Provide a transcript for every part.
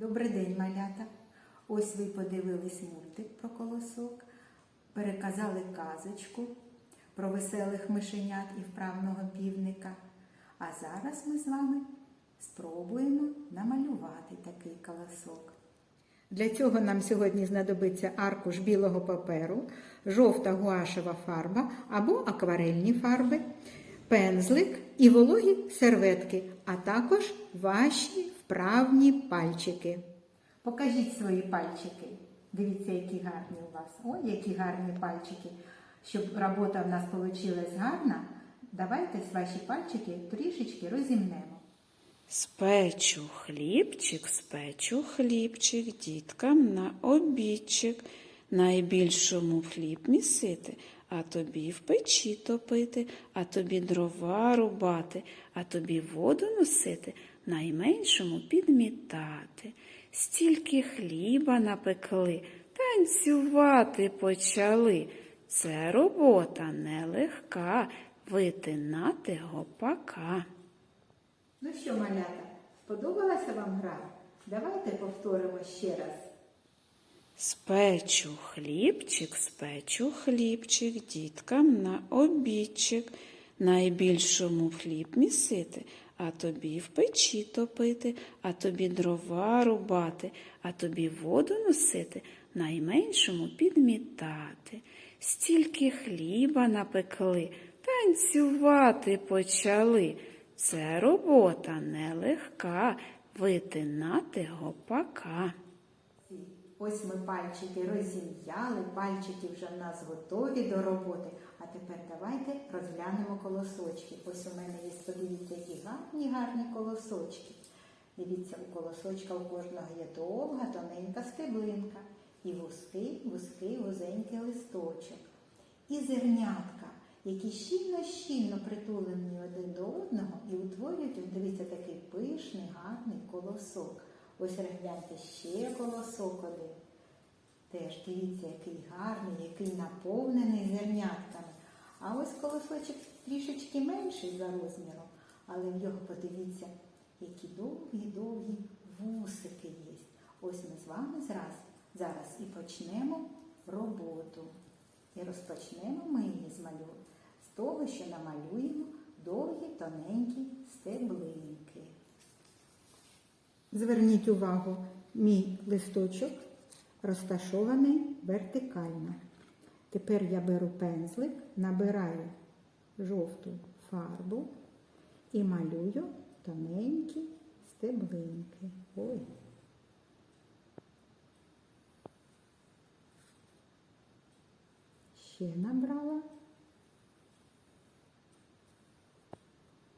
Добрий день, малята! Ось ви подивились мультик про колосок, переказали казочку про веселих мишенят і вправного півника. А зараз ми з вами спробуємо намалювати такий колосок. Для цього нам сьогодні знадобиться аркуш білого паперу, жовта гуашева фарба або акварельні фарби, пензлик і вологі серветки, а також ваші вправні пальчики. Покажіть свої пальчики. Дивіться, які гарні у вас. Ой, які гарні пальчики. Щоб робота в нас вийшла гарна, давайте ваші пальчики трішечки розімнемо. Спечу хлібчик, спечу хлібчик, діткам на обідчик. Найбільшому хліб місити, а тобі в печі топити, а тобі дрова рубати, а тобі воду носити, найменшому підмітати. Стільки хліба напекли, танцювати почали. Це робота нелегка, витинати гопака. Ну що, малята, сподобалася вам гра? Давайте повторимо ще раз. Спечу хлібчик, спечу хлібчик, діткам на обідчик. Найбільшому хліб місити, а тобі в печі топити, а тобі дрова рубати, а тобі воду носити, найменшому підмітати. Стільки хліба напекли, танцювати почали. Це робота нелегка, витинати гопака. Ось ми пальчики розім'яли, пальчики вже в нас готові до роботи. А тепер давайте розглянемо колосочки. Ось у мене є, подивіться, які гарні, гарні колосочки. Дивіться, у колосочка у кожного є довга, тоненька стеблинка, і вузький, вузький, вузенький листочок. І зернятка, які щільно-щільно притулені один до одного і утворюють, дивіться, такий пишний, гарний колосок. Ось розгляньте ще колосок один. Теж дивіться, який гарний, який наповнений зернятками. А ось колосочок трішечки менший за розміром, але в його подивіться, які довгі-довгі вусики є. Ось ми з вами зараз, зараз і почнемо роботу. І розпочнемо ми її з малю з того, що намалюємо довгі тоненькі стеблинки. Зверніть увагу, мій листочок розташований вертикально. Тепер я беру пензлик, набираю жовту фарбу і малюю тоненькі стеблинки. Ой. Ще набрала.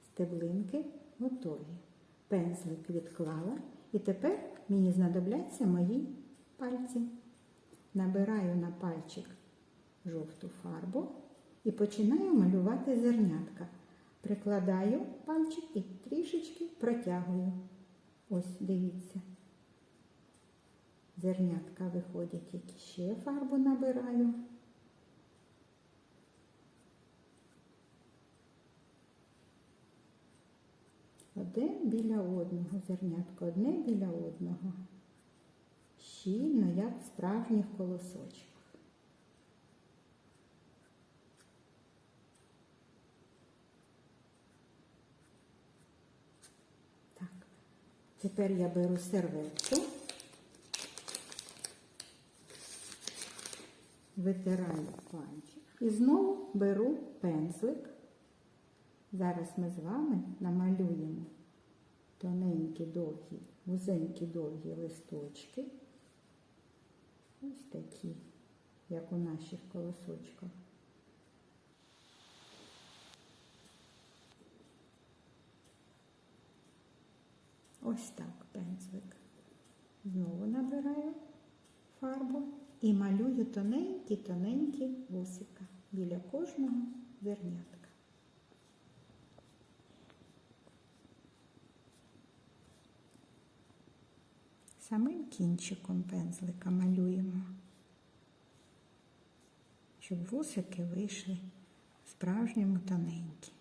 Стеблинки готові. Пензлик відклала. І тепер мені знадобляться мої пальці. Набираю на пальчик жовту фарбу і починаю малювати зернятка. Прикладаю пальчик і трішечки протягую. Ось дивіться. Зернятка виходять, які ще фарбу набираю. Один біля одного зернятко, одне біля одного. Щільно, як в справжніх колосочках. Так, тепер я беру серветку, витираю пальчик і знову беру пензлик. Зараз ми з вами намалюємо тоненькі довгі, вузенькі довгі листочки. Ось такі, як у наших колосочках. Ось так пензлик. Знову набираю фарбу і малюю тоненькі-тоненькі вусика біля кожного зернятка. Самим кінчиком пензлика малюємо, щоб вусики вийшли справжньому тоненькі.